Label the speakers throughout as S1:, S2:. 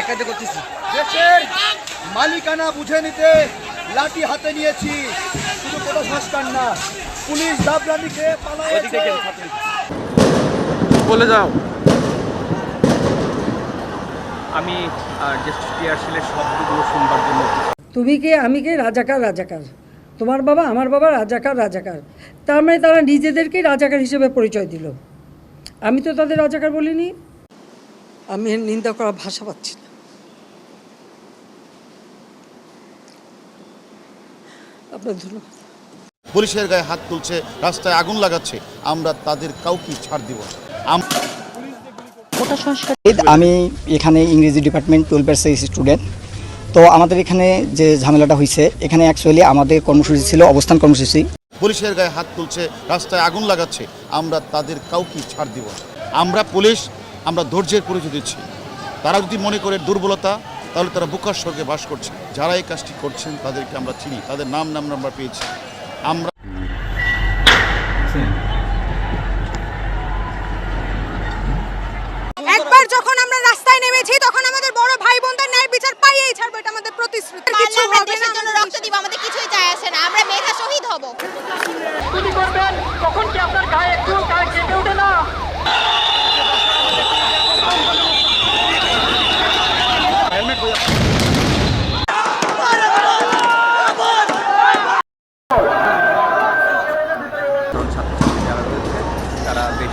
S1: একাতে করতেছি।
S2: দেশের মালিকানা বুঝে নিতে লাঠি হাতে নিয়েছি। শুধু কোনো সংস্কার না পুলিশ দাবরানিকে
S1: ওদিক থেকে
S3: বলে যাও।
S1: আমি জাস্ট টিয়ারশেলের শব্দগুলো শুনবার জন্য
S4: তুমি কে? আমি কে? রাজাকার রাজাকার। তোমার বাবা আমার বাবা রাজাকার রাজাকার। তার মানে তারা নিজেদেরকেই রাজাকার হিসেবে পরিচয় দিল। আমি তো তাদের রাজাকার বলিনি। আমি নিন্দা করা ভাষা পাচ্ছি না। আপনার ধন্যবাদ
S5: পুলিশের গায়ে হাত তুলছে রাস্তায় আগুন লাগাচ্ছে। আমরা তাদের কাউকে ছাড় দিব আমি
S6: এখানে ইংরেজি ডিপার্টমেন্ট টুয়েলভের সেই স্টুডেন্ট। তো আমাদের এখানে যে ঝামেলাটা হয়েছে এখানে অ্যাকচুয়ালি আমাদের কর্মসূচি ছিল অবস্থান কর্মসূচি।
S5: পুলিশের গায়ে হাত তুলছে রাস্তায় আগুন লাগাচ্ছে। আমরা তাদের কাউকে ছাড় দিব আমরা পুলিশ আমরা ধৈর্যের পরিচয় দিচ্ছি। তারা যদি মনে করে দুর্বলতা তাহলে তারা বুকার স্বর্গে বাস করছে। যারা এই কাজটি করছেন, তাদেরকে আমরা চিনি। তাদের নাম নাম আমরা পেয়েছি। আমরা
S7: একবার যখন আমরা রাস্তায় নেমেছি, তখন আমাদের বড় ভাই বোনদের ন্যায় বিচার পাইয়েই ছাড়বো এটা আমাদের প্রতিশ্রুতি কিছু
S8: পারলে আমরা
S7: হবে না
S8: দেশের জন্য রক্ত দিব আমাদের কিছুই যায় আসে না আমরা মেধা শহীদ হব
S1: তরুণ ছাত্রছাত্রী যারা রয়েছে তারা বেশ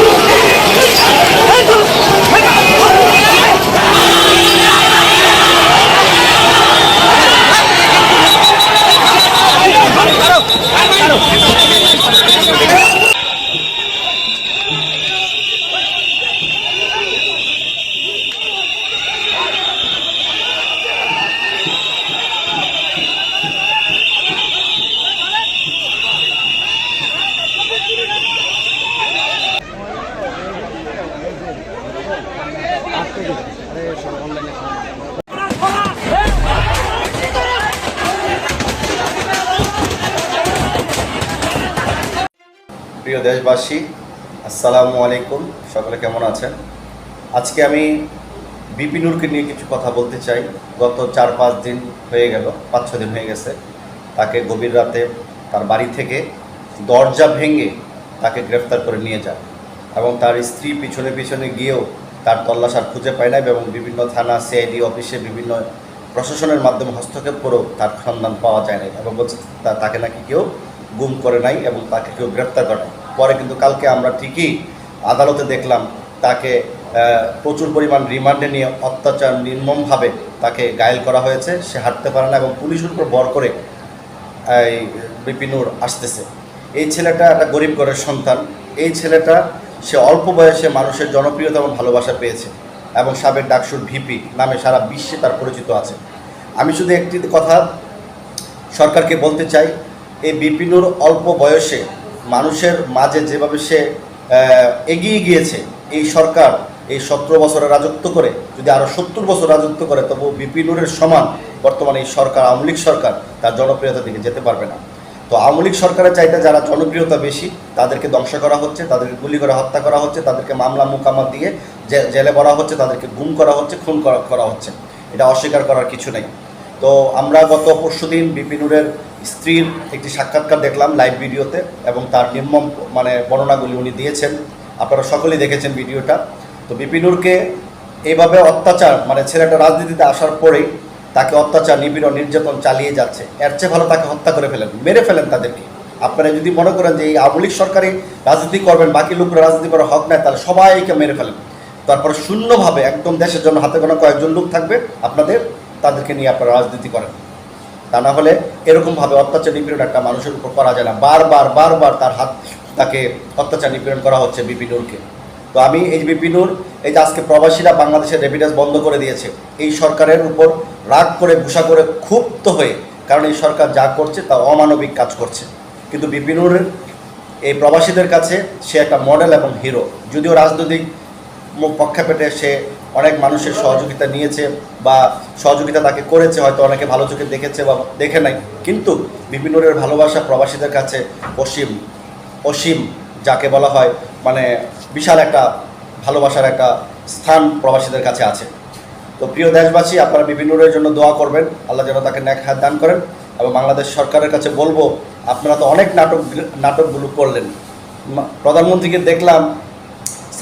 S9: 快走！快走！快走！প্রিয়
S10: দেশবাসী, আসসালামু আলাইকুম। সকলে কেমন আছেন? আজকে আমি বিপিনুরকে নিয়ে কিছু কথা বলতে চাই। গত চার পাঁচ দিন হয়ে গেল, পাঁচ ছ দিন হয়ে গেছে। তাকে গভীর রাতে তার বাড়ি থেকে দরজা ভেঙে তাকে গ্রেফতার করে নিয়ে যায় এবং তার স্ত্রী পিছনে পিছনে গিয়েও তার তল্লাশ আর খুঁজে পায় না এবং বিভিন্ন থানা, সিআইডি অফিসে বিভিন্ন প্রশাসনের মাধ্যমে হস্তক্ষেপ করেও তার সন্ধান পাওয়া যায় না এবং বলছে তাকে নাকি কেউ গুম করে নাই এবং তাকে কেউ গ্রেপ্তার করে। পরে কিন্তু কালকে আমরা ঠিকই আদালতে দেখলাম তাকে প্রচুর পরিমাণ রিমান্ডে নিয়ে অত্যাচার নির্মমভাবে তাকে গায়েল করা হয়েছে, সে হাঁটতে পারে না এবং পুলিশের উপর ভর করে, এই বিপিনুর আসতেছে। এই ছেলেটা একটা গরিব ঘরের সন্তান। এই ছেলেটা, সে অল্প বয়সে মানুষের জনপ্রিয়তা এবং ভালোবাসা পেয়েছে এবং সাবেক ডাকসুর ভিপি নামে সারা বিশ্বে তার পরিচিত আছে। আমি শুধু একটি কথা সরকারকে বলতে চাই এই বিপিনুর অল্প বয়সে মানুষের মাঝে যেভাবে সে এগিয়ে গিয়েছে, এই সরকার এই সতেরো বছরের রাজত্ব করে, যদি আরও সত্তর বছর রাজত্ব করে তবু বিপিনুরের সমান বর্তমানে এই সরকার, আওয়ামী সরকার তার জনপ্রিয়তা দিকে যেতে পারবে না। তো আওয়ামী লীগ সরকারের চাইতে যারা জনপ্রিয়তা বেশি, তাদেরকে ধ্বংস করা হচ্ছে, তাদেরকে গুলি করে, হত্যা করা হচ্ছে, তাদেরকে মামলা মোকামা দিয়ে জেলে ভরা হচ্ছে, তাদেরকে গুম করা হচ্ছে, খুন করা হচ্ছে। এটা অস্বীকার করার কিছু নেই। তো আমরা গত পরশু দিন বিপিনুরের স্ত্রীর একটি সাক্ষাৎকার দেখলাম লাইভ ভিডিওতে এবং তার নির্মম মানে বর্ণনাগুলি উনি দিয়েছেন। আপনারা সকলেই দেখেছেন ভিডিওটা। তো বিপিনুরকে এইভাবে অত্যাচার মানে ছেলেটা রাজনীতিতে আসার পরেই তাকে অত্যাচার, নিপীড়ন, নির্যাতন চালিয়ে যাচ্ছে। এর চেয়ে ভালো তাকে হত্যা করে ফেলেন, মেরে ফেলেন তাদেরকে। আপনারা যদি মনে করেন যে এই আওয়ামী লীগ সরকারই রাজনীতি করবেন, বাকি লোকরা রাজনীতি করার হক নেয় তাহলে সবাইকে মেরে ফেলেন। তারপরে শূন্যভাবে একদম দেশের জন্য হাতে গোনা কয়েকজন লোক থাকবে, আপনাদের, তাদেরকে নিয়ে আপনারা রাজনীতি করেন। তা না হলে এরকমভাবে অত্যাচার নিপীড়ন একটা মানুষের উপর করা যায় না। বারবার বারবার তার হাত তাকে অত্যাচার নিপীড়ন করা হচ্ছে বিপিনুরকে তো আমি এই বিপিনুর এই যে আজকে প্রবাসীরা বাংলাদেশের রেমিটেন্স বন্ধ করে দিয়েছে, এই সরকারের উপর রাগ করে, ঘুষা করে ক্ষুব্ধ হয়ে, কারণ এই সরকার যা করছে তা অমানবিক কাজ করছে। কিন্তু বিপিনুর এই প্রবাসীদের কাছে সে একটা মডেল এবং হিরো যদিও রাজনৈতিক পক্ষাপেটে সে অনেক মানুষের সহযোগিতা নিয়েছে বা সহযোগিতা তাকে করেছে, হয়তো অনেকে ভালো চোখে দেখেছে বা দেখে নাই। কিন্তু বিপিনুরের ভালোবাসা প্রবাসীদের কাছে অসীম অসীম যাকে বলা হয় মানে বিশাল একটা ভালোবাসার একটা স্থান প্রবাসীদের কাছে আছে। তো প্রিয় দেশবাসী, আপনারা বিপিনুরের জন্য দোয়া করবেন। আল্লাহ যেন তাকে ন্যাক হাত দান করেন এবং বাংলাদেশ সরকারের কাছে বলব, আপনারা তো অনেক নাটক, নাটকগুলো করলেন। প্রধানমন্ত্রীকে দেখলাম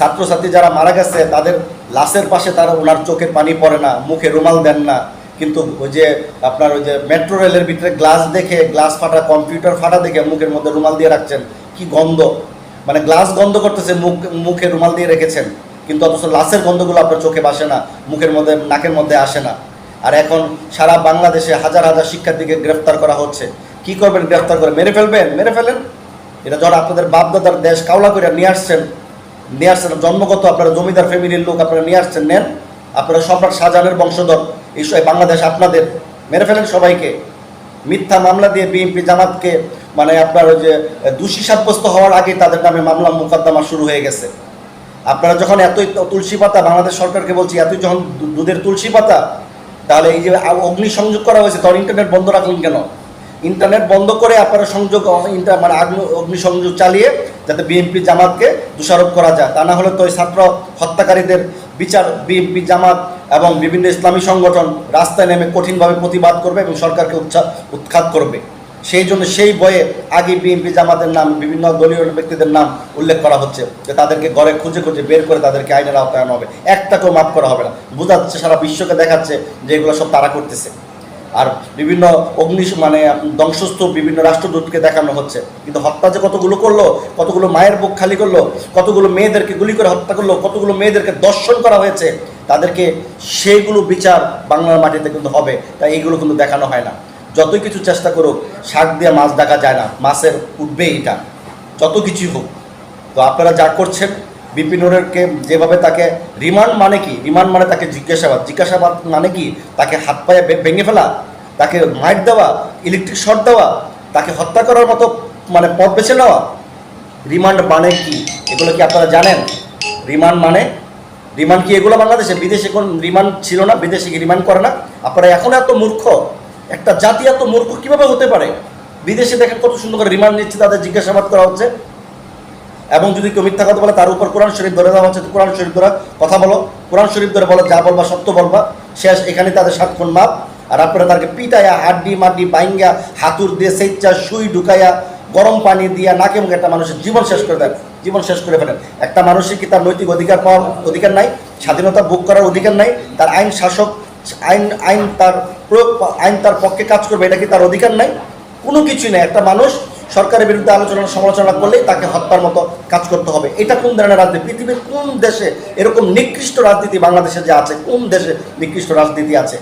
S10: ছাত্রছাত্রী যারা মারা গেছে, তাদের লাশের পাশে তারা ওনার চোখের পানি পড়ে না, মুখে রুমাল দেন না। কিন্তু ওই যে আপনার ওই যে মেট্রো রেলের ভিতরে গ্লাস দেখে গ্লাস ফাটা কম্পিউটার ফাটা দেখে মুখের মধ্যে রুমাল দিয়ে রাখছেন। কি গন্ধ! মানে গ্লাস গন্ধ করতেছে, মুখ, মুখে রুমাল দিয়ে রেখেছেন। কিন্তু অথচ লাশের গন্ধগুলো আপনার চোখে বাসে না, মুখের মধ্যে, নাকের মধ্যে আসে না। আর এখন সারা বাংলাদেশে হাজার হাজার শিক্ষার্থীকে গ্রেফতার করা হচ্ছে। কি করবেন গ্রেফতার করে? মেরে ফেলবেন? মেরে ফেলেন? এটা ধর আপনাদের বাপদাদার দেশ কাওলা করে নিয়ে আসছেন। নিয়ে আসছেন, জন্মগত আপনারা জমিদার ফ্যামিলির লোক আপনারা নিয়ে আসছেন, নেন। আপনারা সম্রাট শাহজাহানের বংশধর, এই বাংলাদেশ আপনাদের। মেরে ফেলেন সবাইকে। মিথ্যা মামলা দিয়ে বিএনপি জামাতকে মানে আপনার ওই যে, দোষী সাব্যস্ত হওয়ার আগে তাদের নামে মামলা মোকদ্দমা শুরু হয়ে গেছে। আপনারা যখন এতই তুলসী পাতা, বাংলাদেশ সরকারকে বলছি, এতই যখন দুধের তুলসী পাতা, তাহলে এই যে অগ্নি সংযোগ করা হয়েছে তখন ইন্টারনেট বন্ধ রাখলেন কেন? ইন্টারনেট বন্ধ করে আপনারা সংযোগ, ইন্টার মানে আগ্নি অগ্নি চালিয়ে যাতে বিএনপি জামাতকে দোষারোপ করা যায়। তা না হলে তো ওই ছাত্র হত্যাকারীদের বিচার বিএনপি জামাত এবং বিভিন্ন ইসলামী সংগঠন রাস্তায় নেমে কঠিনভাবে প্রতিবাদ করবে এবং সরকারকে উৎসা উৎখাত করবে। সেই জন্য সেই বয়ে আগে বিএনপি জামাতের নাম, বিভিন্ন দলীয় ব্যক্তিদের নাম উল্লেখ করা হচ্ছে যে তাদেরকে ঘরে খুঁজে খুঁজে বের করে তাদেরকে আইনের আওতায় আনা হবে। একটাকেও মাফ করা হবে না। বোঝাচ্ছে সারা বিশ্বকে দেখাচ্ছে যে এগুলো সব তারা করতেছে। আর বিভিন্ন অগ্নি মানে ধ্বংসস্তূপ বিভিন্ন রাষ্ট্রদূতকে দেখানো হচ্ছে। কিন্তু হত্যা যে কতগুলো করল, কতগুলো মায়ের বুক খালি করল, কতগুলো মেয়েদেরকে গুলি করে হত্যা করল, কতগুলো মেয়েদেরকে দর্শন করা হয়েছে, তাদেরকে সেইগুলো বিচার বাংলার মাটিতে কিন্তু হবে। তাই এইগুলো কিন্তু দেখানো হয় না। যতই কিছু চেষ্টা করুক, শাক দিয়ে মাছ দেখা যায় না। মাছের উঠবে এটা। যত কিছুই হোক। তো আপনারা যা করছেন বিপিনুরেরকে যেভাবে তাকে রিমান্ড মানে কি? রিমান্ড মানে তাকে জিজ্ঞাসাবাদ। জিজ্ঞাসাবাদ মানে কি? তাকে হাত পায়ে ভেঙে ফেলা, তাকে মাইট দেওয়া ইলেকট্রিক শর্ট দেওয়া, তাকে হত্যা করার মতো মানে পথ বেছে নেওয়া। রিমান্ড মানে কি? এগুলো কি আপনারা জানেন? রিমান্ড মানে? রিমান্ড কি এগুলো বাংলাদেশে? বিদেশে কোন রিমান্ড ছিল না, বিদেশে কি রিমান্ড করে না? আপনারা এখন এত মূর্খ, একটা জাতি এত মূর্খ কীভাবে হতে পারে? বিদেশে দেখেন কত সুন্দর করে রিমান্ড নিচ্ছে, তাদের জিজ্ঞাসাবাদ করা হচ্ছে। এবং যদি কেউ মিথ্যা কথা বলে, তার উপর কোরআন শরীফ ধরে দেওয়া হচ্ছে কোরআন শরীফ ধরে কথা বলো। কোরআন শরীফ ধরে বলো, যা বলবা সত্য বলবা। শেষ এখানে তাদের সাতক্ষণ মাপ। আর আপনারা তাদেরকে পিটাইয়া, হাড্ডি মাড্ডি বাইঙ্গা, হাতুর দিয়ে সেচ্চা, সুই ঢুকাইয়া, গরম পানি দিয়া, নাকে মুখে একটা মানুষের জীবন শেষ করে দেন। জীবন শেষ করে ফেলেন। একটা মানুষের কি তার নৈতিক অধিকার পাওয়ার অধিকার নাই? স্বাধীনতা ভোগ করার অধিকার নাই? তার আইন শাসক, আইন আইন তার প্রয়োগ, আইন তার পক্ষে কাজ করবে, এটা কি তার অধিকার নাই? কোনো কিছুই নেই। একটা মানুষ সরকারের বিরুদ্ধে আলোচনা সমালোচনা করলেই তাকে হত্যার মতো কাজ করতে হবে। এটা কোন ধরনের রাজনীতি? পৃথিবীর কোন দেশে এরকম নিকৃষ্ট রাজনীতি বাংলাদেশে যে আছে? কোন দেশে নিকৃষ্ট রাজনীতি আছে?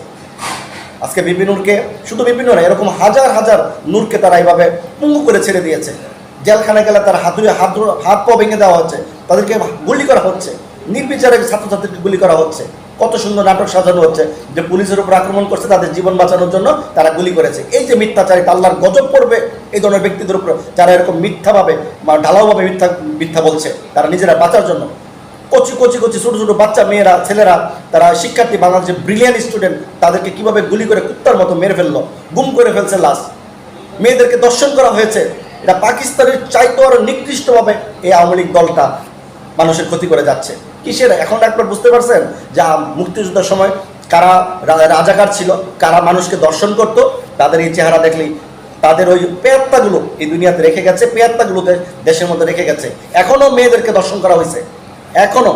S10: আজকে বিপিনুরকে শুধু বিপিনুর না, এরকম হাজার হাজার নূরকে তারা এইভাবে পুঙ্গু করে ছেড়ে দিয়েছে। জেলখানে গেলে তার হাতুড়ে হাত হাত পা ভেঙে দেওয়া হচ্ছে। তাদেরকে গুলি করা হচ্ছে। নির্বিচারে ছাত্রছাত্রীকে গুলি করা হচ্ছে। কত সুন্দর নাটক সাজানো হচ্ছে যে পুলিশের উপর আক্রমণ করছে, তাদের জীবন বাঁচানোর জন্য তারা গুলি করেছে। এই যে মিথ্যাচারী আল্লাহর গজব পড়বে এই ধরনের ব্যক্তিদের উপর যারা এরকম মিথ্যাভাবে ঢালাওভাবে মিথ্যা মিথ্যা বলছে, তারা নিজেরা বাঁচার জন্য। কচি কচি কচি, ছোটো ছোটো বাচ্চা, মেয়েরা, ছেলেরা, তারা শিক্ষার্থী, বাংলাদেশের ব্রিলিয়ান্ট স্টুডেন্ট তাদেরকে কীভাবে গুলি করে কুত্তার মতো মেরে ফেলল, গুম করে ফেলছে লাশ। মেয়েদেরকে দর্শন করা হয়েছে। এটা পাকিস্তানের চাইতো আরও নিকৃষ্টভাবে এই আওয়ামী লীগ দলটা মানুষের ক্ষতি করে যাচ্ছে। কিসের? এখন একবার বুঝতে পারছেন? যা মুক্তিযুদ্ধের সময় কারা রাজাকার ছিল, কারা মানুষকে দর্শন করত, তাদের এই চেহারা দেখলেই তাদের ওই পেয়াত্তাগুলো এই দুনিয়াতে রেখে গেছে পেয়াত্তাগুলো দেশের মধ্যে রেখে গেছে। এখনও মেয়েদেরকে দর্শন করা হয়েছে। এখনও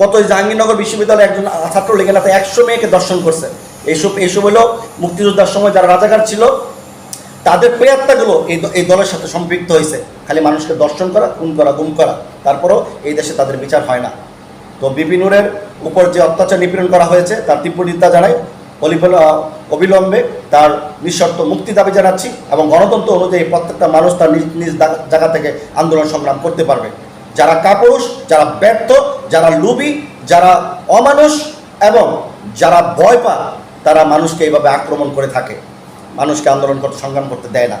S10: কত জাহাঙ্গীরনগর বিশ্ববিদ্যালয়ে একজন ছাত্র লেগে না একশো মেয়েকে দর্শন করছে। এইসব এইসব হলো মুক্তিযোদ্ধার সময় যারা রাজাকার ছিল, তাদের প্রেয়াত্মাগুলো এই এই দলের সাথে সম্পৃক্ত হয়েছে। খালি মানুষকে দর্শন করা, খুন করা, গুম করা, তারপরও এই দেশে তাদের বিচার হয় না। তো বিপিনুরের উপর যে অত্যাচার নিপীড়ন করা হয়েছে, তার তীব্র নিন্দা জানাই। অবিলম্বে তার নিঃশর্ত মুক্তি দাবি জানাচ্ছি এবং গণতন্ত্র অনুযায়ী প্রত্যেকটা মানুষ তার নিজ নিজ জায়গা থেকে আন্দোলন সংগ্রাম করতে পারবে। যারা কাপুরুষ, যারা ব্যর্থ, যারা লুবি, যারা অমানুষ এবং যারা ভয় পা তারা মানুষকে এইভাবে আক্রমণ করে থাকে। মানুষকে আন্দোলন করতে, সংগ্রাম করতে দেয় না।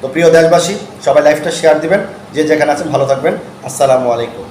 S10: তো প্রিয় দেশবাসী, সবাই লাইফটা শেয়ার দিবেন। যে যেখানে আছেন, ভালো থাকবেন। আসসালামু আলাইকুম।